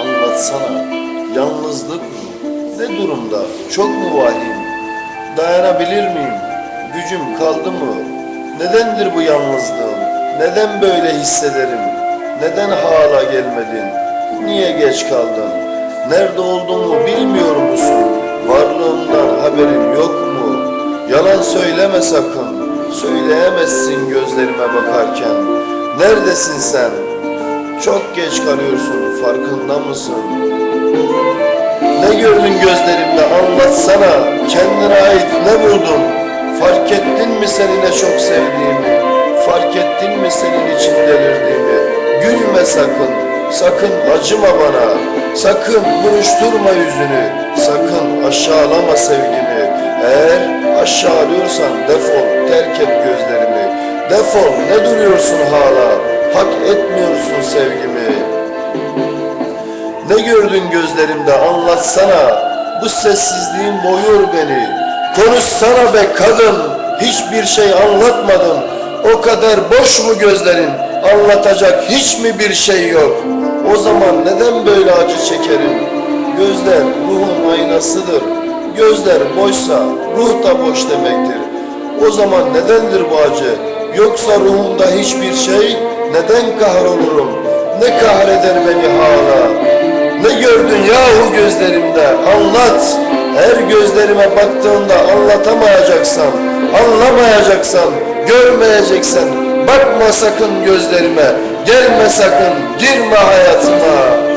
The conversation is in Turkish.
anlatsana. Yalnızlık mı? Ne durumda? Çok mu vahim? Dayanabilir miyim? Gücüm kaldı mı? Nedendir bu yalnızlığım? Neden böyle hissederim? Neden hala gelmedin? Niye geç kaldın? Nerede olduğumu bilmiyor musun? Varlığımdan haberin yok mu? Yalan söyleme sakın. Söyleyemezsin gözlerime bakarken. Neredesin sen? Çok geç kalıyorsun farkında mısın? Ne gördün gözlerimde anlatsana. Kendine ait ne buldun? Fark ettin mi seni ne çok sevdiğimi? Fark ettin mi senin için delirdiğimi? Gülme sakın Sakın acıma bana. Sakın buruşturma yüzünü Sakın aşağılama sevgimi. Eğer aşağılıyorsan defol Terk et gözlerimi. Defol ne duruyorsun hala Hak etmiyorsun sevgimi. Ne gördün gözlerimde? Anlatsana. Bu sessizliğin boyuyor beni. Konuşsana be kadın. Hiçbir şey anlatmadın. O kadar boş mu gözlerin? Anlatacak hiç mi bir şey yok? O zaman neden böyle acı çekerim? Gözler ruhun aynasıdır. Gözler boşsa ruh da boş demektir. O zaman nedendir bu acı? Yoksa ruhumda hiçbir şey Neden kahrolurum? Ne kahreder beni hala? Ne gördün yahu gözlerimde? Anlat. Her gözlerime baktığında anlatamayacaksan Anlamayacaksan Görmeyeceksen Bakma sakın gözlerime. Gelme sakın girme hayatıma